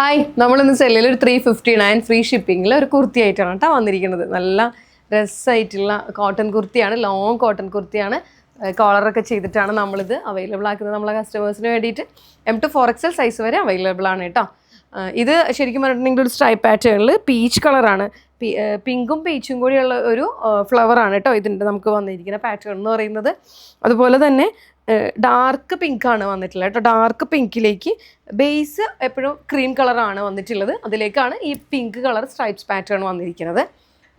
Hi നമ്മളിന്ന് സെല്ലിൽ ഒരു ത്രീ ഫിഫ്റ്റി നയൻ ഫ്രീ ഷിപ്പിങ്ങിൽ ഒരു കുർത്തി ആയിട്ടാണ് കേട്ടോ വന്നിരിക്കുന്നത്. നല്ല രസമായിട്ടുള്ള കോട്ടൺ കുർത്തിയാണ് ലോങ് കോട്ടൺ കുർത്തിയാണ്. കോളറൊക്കെ ചെയ്തിട്ടാണ് നമ്മളിത് അവൈലബിൾ ആക്കുന്നത് നമ്മളെ കസ്റ്റമേഴ്സിന് വേണ്ടിയിട്ട്. M two four XL size വരെ അവൈലബിൾ ആണ് കേട്ടോ ഇത് ശരിക്കും പറഞ്ഞിട്ടുണ്ടെങ്കിൽ ഒരു സ്ട്രൈപ്പ് പാറ്റേണിൽ പീച്ച് കളറാണ് പിങ്കും പീച്ചും കൂടിയുള്ള ഒരു ഫ്ലവറാണ് കേട്ടോ ഇതിന്റെ നമുക്ക് വന്നിരിക്കുന്ന പാറ്റേൺ എന്ന് പറയുന്നത്. അതുപോലെ തന്നെ ഡാർക്ക് പിങ്ക് ആണ് വന്നിട്ടുള്ളത് കേട്ടോ. ഡാർക്ക് പിങ്കിലേക്ക് ബേസ് എപ്പോഴും ക്രീം കളറാണ് വന്നിട്ടുള്ളത്. അതിലേക്കാണ് ഈ പിങ്ക് കളർ സ്ട്രൈപ്സ് പാറ്റേൺ വന്നിരിക്കുന്നത്.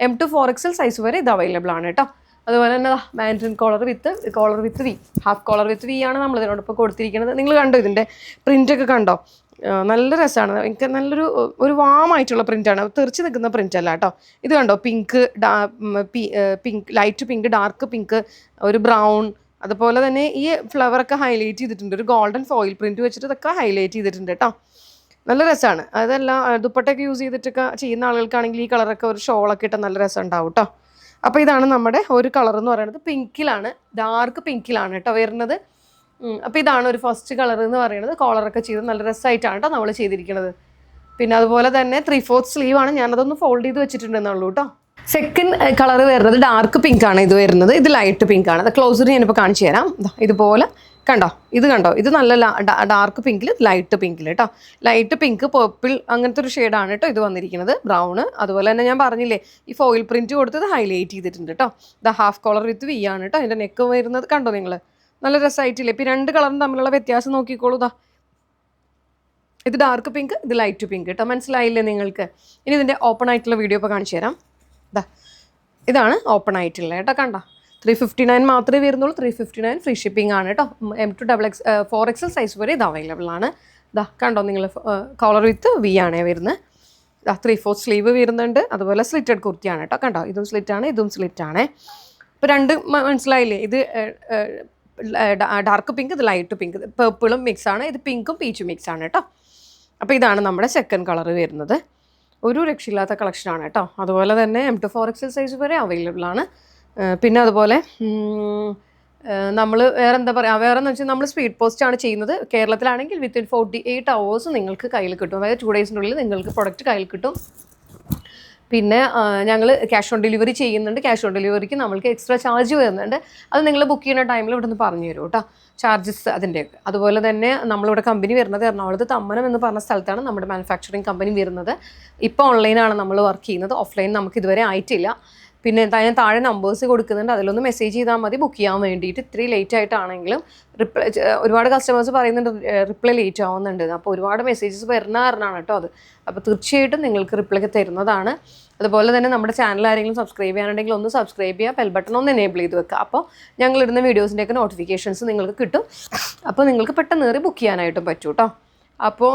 M two four XL size വരെ ഇത് അവൈലബിൾ ആണ് കേട്ടോ. അതുപോലെ തന്നെ mandarin collar with collar with V half collar with V ആണ് നമ്മൾ ഇതിനോടൊപ്പം കൊടുത്തിരിക്കുന്നത്. നിങ്ങൾ കണ്ടോ ഇതിന്റെ പ്രിന്റൊക്കെ കണ്ടോ? നല്ല രസമാണ്. എനിക്ക് നല്ലൊരു ഒരു വാമായിട്ടുള്ള പ്രിന്റാണ് തെറിച്ച് നിൽക്കുന്ന പ്രിന്റ് അല്ല കേട്ടോ. ഇത് കണ്ടോ? Pink pink light pink dark pink ഒരു ബ്രൗൺ അതുപോലെ തന്നെ ഈ ഫ്ലവറൊക്കെ ഹൈലൈറ്റ് ചെയ്തിട്ടുണ്ട്. ഒരു ഗോൾഡൻ ഫോയിൽ പ്രിന്റ് വെച്ചിട്ട് ഇതൊക്കെ ഹൈലൈറ്റ് ചെയ്തിട്ടുണ്ട് കേട്ടോ നല്ല രസമാണ് അതല്ല ദുപ്പട്ടൊക്കെ യൂസ് ചെയ്തിട്ടൊക്കെ ചെയ്യുന്ന ആളുകൾക്കാണെങ്കിൽ ഈ കളറൊക്കെ ഒരു ഷോളൊക്കെ ഇട്ടാൽ നല്ല രസം ഉണ്ടാവും കേട്ടോ അപ്പോൾ ഇതാണ് നമ്മുടെ ഒരു കളർ എന്ന് പറയുന്നത് പിങ്കിലാണ്. ഡാർക്ക് പിങ്കിലാണ് കേട്ടോ വരുന്നത്. അപ്പോൾ ഇതാണ് ഒരു ഫസ്റ്റ് കളർ എന്ന് പറയുന്നത്. കോളറൊക്കെ ചെയ്ത് നല്ല രസമായിട്ടാണ് കേട്ടോ നമ്മൾ ചെയ്തിരിക്കുന്നത് പിന്നെ അതുപോലെ തന്നെ ത്രീ ഫോർത്ത് സ്ലീവാണ് ഞാനതൊന്ന് ഫോൾഡ് ചെയ്ത് വെച്ചിട്ടുണ്ടെന്നുള്ളൂ കേട്ടോ സെക്കൻഡ് കളർ വരുന്നത് ഡാർക്ക് പിങ്ക് ആണ് ഇത് വരുന്നത്. ഇത് ലൈറ്റ് പിങ്ക് ആണ്. ക്ലോസർ ഞാനിപ്പോൾ കാണിച്ചു തരാം. ഇതുപോലെ കണ്ടോ? ഇത് കണ്ടോ? ഇത് നല്ല ഡാർക്ക് പിങ്കിൽ ലൈറ്റ് പിങ്കിൽ കേട്ടോ ലൈറ്റ് പിങ്ക് പേർപ്പിൾ അങ്ങനത്തെ ഒരു ഷെയ്ഡാണ് കേട്ടോ ഇത് വന്നിരിക്കുന്നത്. ബ്രൗൺ അതുപോലെ തന്നെ ഞാൻ പറഞ്ഞില്ലേ ഈ ഫോയിൽ പ്രിന്റ് കൊടുത്തത് ഹൈലൈറ്റ് ചെയ്തിട്ടുണ്ട് കേട്ടോ the half collar with V ആണ് കേട്ടോ അതിന്റെ നെക്ക് വരുന്നത് കണ്ടോ നിങ്ങൾ നല്ല രസമായിട്ടില്ലേ ഇപ്പം രണ്ട് കളറും തമ്മിലുള്ള വ്യത്യാസം നോക്കിക്കോളൂ ഇതാ ഇത് ഡാർക്ക് പിങ്ക് ഇത് ലൈറ്റ് പിങ്ക് കേട്ടോ മനസ്സിലായില്ലേ നിങ്ങൾക്ക്? ഇനി ഇതിന്റെ ഓപ്പൺ ആയിട്ടുള്ള വീഡിയോ ഇപ്പോൾ കാണിച്ചു തരാം. ദാ ഇതാണ് ഓപ്പൺ ആയിട്ടുള്ളത് കേട്ടോ കണ്ട? ത്രീ ഫിഫ്റ്റി നയൻ മാത്രമേ വരുന്നുള്ളൂ three fifty nine free shipping ആണ് കേട്ടോ. M two double X four XL size വരെ ഇത് അവൈലബിൾ ആണ്. ദാ കണ്ടോ നിങ്ങൾ കോളർ വിത്ത് വി ആണേ വരുന്നത്. ദാ ത്രീ ഫോർ സ്ലീവ് വരുന്നുണ്ട് അതുപോലെ സ്ലിറ്റഡ് കുർത്തിയാണ് കേട്ടോ കണ്ടോ? ഇതും സ്ലിറ്റ് ആണ് ഇതും സ്ലിറ്റ് ആണ്. ഇപ്പോൾ രണ്ട് മനസ്സിലായില്ലേ? ഇത് ഡാർക്ക് പിങ്ക് ഇത് ലൈറ്റ് പിങ്ക് പേർപ്പിളും ആണ് ഇത് പിങ്കും പീച്ചും ആണ് കേട്ടോ. അപ്പോൾ ഇതാണ് നമ്മുടെ സെക്കൻഡ് കളർ വരുന്നത്. ഒരു രക്ഷയില്ലാത്ത കളക്ഷനാണ് കേട്ടോ. അതുപോലെ തന്നെ M two four XL size വരെ അവൈലബിൾ ആണ്. പിന്നെ അതുപോലെ നമ്മൾ വേറെ എന്താ പറയുക വേറെ എന്ന് വെച്ചാൽ നമ്മൾ സ്പീഡ് പോസ്റ്റ് ആണ് ചെയ്യുന്നത്. കേരളത്തിലാണെങ്കിൽ വിത്തിൻ ഫോർട്ടി എയ്റ്റ് അവേഴ്സ് നിങ്ങൾക്ക് കയ്യിൽ കിട്ടും. അതായത് ടു ഡേയ്സിന്റെ ഉള്ളിൽ നിങ്ങൾക്ക് പ്രൊഡക്റ്റ് കയ്യിൽ കിട്ടും. പിന്നെ ഞങ്ങൾ ക്യാഷ് ഓൺ ഡെലിവറി ചെയ്യുന്നുണ്ട്. ക്യാഷ് ഓൺ ഡെലിവറിക്ക് നമ്മൾക്ക് എക്സ്ട്രാ ചാർജ് വരുന്നുണ്ട്. അത് നിങ്ങൾ ബുക്ക് ചെയ്യുന്ന ടൈമിൽ ഇവിടെ നിന്ന് പറഞ്ഞു തരും കേട്ടോ. ചാർജസ് അതിന്റെയൊക്കെ അതുപോലെ തന്നെ നമ്മളിവിടെ കമ്പനി വരുന്നത് എറണാകുളത്ത് തമ്മനം എന്ന് പറഞ്ഞ സ്ഥലത്താണ് നമ്മുടെ മാനുഫാക്ചറിങ് കമ്പനി വരുന്നത്. ഇപ്പോൾ ഓൺലൈനാണ് നമ്മൾ വർക്ക് ചെയ്യുന്നത്. ഓഫ്ലൈൻ നമുക്ക് ഇതുവരെ ആയിട്ടില്ല. പിന്നെ ഞാൻ താഴെ നമ്പേഴ്സ് കൊടുക്കുന്നുണ്ട്. അതിലൊന്ന് മെസ്സേജ് ചെയ്താൽ മതി. ബുക്ക് ചെയ്യാൻ വേണ്ടിയിട്ട് ഇത്രയും ലേറ്റ് ആയിട്ടാണെങ്കിലും റിപ്ലൈ ഒരുപാട് കസ്റ്റമേഴ്സ് പറയുന്നുണ്ട് റിപ്ലൈ ലേറ്റ് ആവുന്നുണ്ട്. അപ്പോൾ ഒരുപാട് മെസ്സേജസ് വരുന്ന കാരണമാണ് കേട്ടോ അത്. അപ്പോൾ തീർച്ചയായിട്ടും നിങ്ങൾക്ക് റിപ്ലൈ തരുന്നതാണ്. അതുപോലെ തന്നെ നമ്മുടെ ചാനൽ ആരെങ്കിലും സബ്സ്ക്രൈബ് ചെയ്യാനുണ്ടെങ്കിൽ ഒന്ന് സബ്സ്ക്രൈബ് ചെയ്യുക ബെൽ ബട്ടൺ ഒന്ന് എനേബിൾ ചെയ്ത് വെക്കുക. അപ്പോൾ ഞങ്ങൾ ഇടുന്ന വീഡിയോസിന്റെയൊക്കെ നോട്ടിഫിക്കേഷൻസ് നിങ്ങൾക്ക് കിട്ടും. അപ്പോൾ നിങ്ങൾക്ക് പെട്ടെന്ന് കയറി ബുക്ക് ചെയ്യാനായിട്ടും പറ്റൂ കേട്ടോ അപ്പോൾ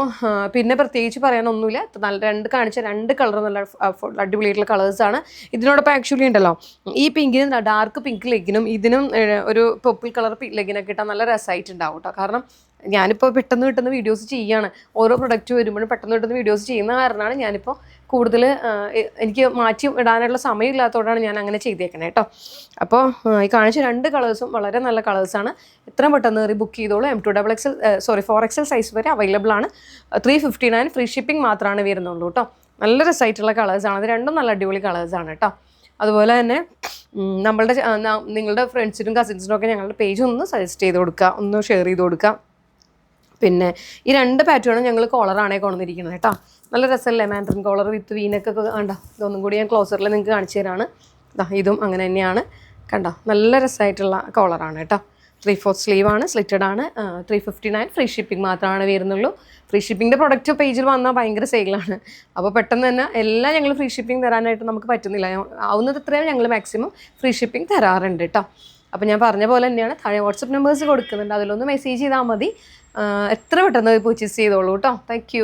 പിന്നെ പ്രത്യേകിച്ച് പറയാനൊന്നുമില്ല. നല്ല രണ്ട് കാണിച്ച രണ്ട് കളർ നല്ല അടിപൊളിയായിട്ടുള്ള കളേഴ്സാണ് ഇതിനോടൊപ്പം ആക്ച്വലി ഉണ്ടല്ലോ ഈ പിങ്കിന് ഡാർക്ക് പിങ്ക് ലെഗിനും ഇതിനും ഒരു പർപ്പിൾ കളർ ലെഗിനൊക്കെ ഇട്ടാൽ നല്ല രസമായിട്ടുണ്ടാവും കേട്ടോ കാരണം ഞാനിപ്പോൾ പെട്ടെന്ന് കിട്ടുന്ന വീഡിയോസ് ചെയ്യാണ്. ഓരോ പ്രൊഡക്റ്റ് വരുമ്പോഴും പെട്ടെന്ന് കിട്ടുന്ന വീഡിയോസ് ചെയ്യുന്ന കാരണമാണ് ഞാനിപ്പോൾ കൂടുതൽ എനിക്ക് മാറ്റി ഇടാനുള്ള സമയമില്ലാത്തതുകൊണ്ടാണ് ഞാൻ അങ്ങനെ ചെയ്തേക്കണേ കേട്ടോ അപ്പോൾ ഈ കാണിച്ച രണ്ട് കളേഴ്സും വളരെ നല്ല കളേഴ്സാണ് എത്രയും പെട്ടെന്ന് കയറി ബുക്ക് ചെയ്തോളൂ. M two double XL sorry four XL size വരെ അവൈലബിൾ ആണ്. Three fifty nine free shipping മാത്രമാണ് വരുന്നുള്ളൂ കേട്ടോ. നല്ല രസമായിട്ടുള്ള കളേഴ്സാണ് അത് രണ്ടും നല്ല അടിപൊളി കളേഴ്സാണ് കേട്ടോ. അതുപോലെ തന്നെ നമ്മളുടെ നിങ്ങളുടെ ഫ്രണ്ട്സിനും കസിൻസിനും ഒക്കെ ഞങ്ങളുടെ പേജ് ഒന്ന് സജസ്റ്റ് ചെയ്ത് കൊടുക്കുക. ഒന്ന് ഷെയർ ചെയ്ത് കൊടുക്കുക. പിന്നെ ഈ രണ്ട് പാറ്റേണും ഞങ്ങൾ കോളറാണേ കൊണ്ടുവന്നിരിക്കുന്നത് കേട്ടോ. നല്ല രസമല്ലേ? മാൻഡ്രിൻ കോളർ വിത്ത് വീനൊക്കെ കണ്ടോ? ഇതൊന്നും കൂടി ഞാൻ ക്ലോസറിൽ നിങ്ങൾക്ക് കാണിച്ചു തരാണ്. ഇതും അങ്ങനെ തന്നെയാണ്. കണ്ടോ? നല്ല രസമായിട്ടുള്ള കോളറാണ് കേട്ടോ. ത്രീ ഫോർത്ത് സ്ലീവ് ആണ് സ്ലിറ്റഡ് ആണ്. Three fifty nine free shipping മാത്രമാണ് വരുന്നുള്ളൂ. ഫ്രീ ഷിപ്പിംഗിന്റെ പ്രൊഡക്റ്റ് പേജിൽ വന്നാൽ ഭയങ്കര സെയിലാണ് അപ്പോൾ പെട്ടെന്ന് തന്നെ എല്ലാം ഞങ്ങൾ ഫ്രീ ഷിപ്പിംഗ് തരാനായിട്ട് നമുക്ക് പറ്റുന്നില്ല. ആവുന്നത് ഇത്രയും ഞങ്ങൾ മാക്സിമം ഫ്രീ ഷിപ്പിംഗ് തരാറുണ്ട് കേട്ടോ അപ്പോൾ ഞാൻ പറഞ്ഞ പോലെ തന്നെയാണ് താഴെ വാട്സപ്പ് നമ്പേഴ്സ് കൊടുക്കുന്നുണ്ട്. അതിലൊന്ന് മെസ്സേജ് ചെയ്താൽ മതി. എത്ര പെട്ടെന്ന് പർച്ചേസ് ചെയ്തോളൂ കേട്ടോ താങ്ക്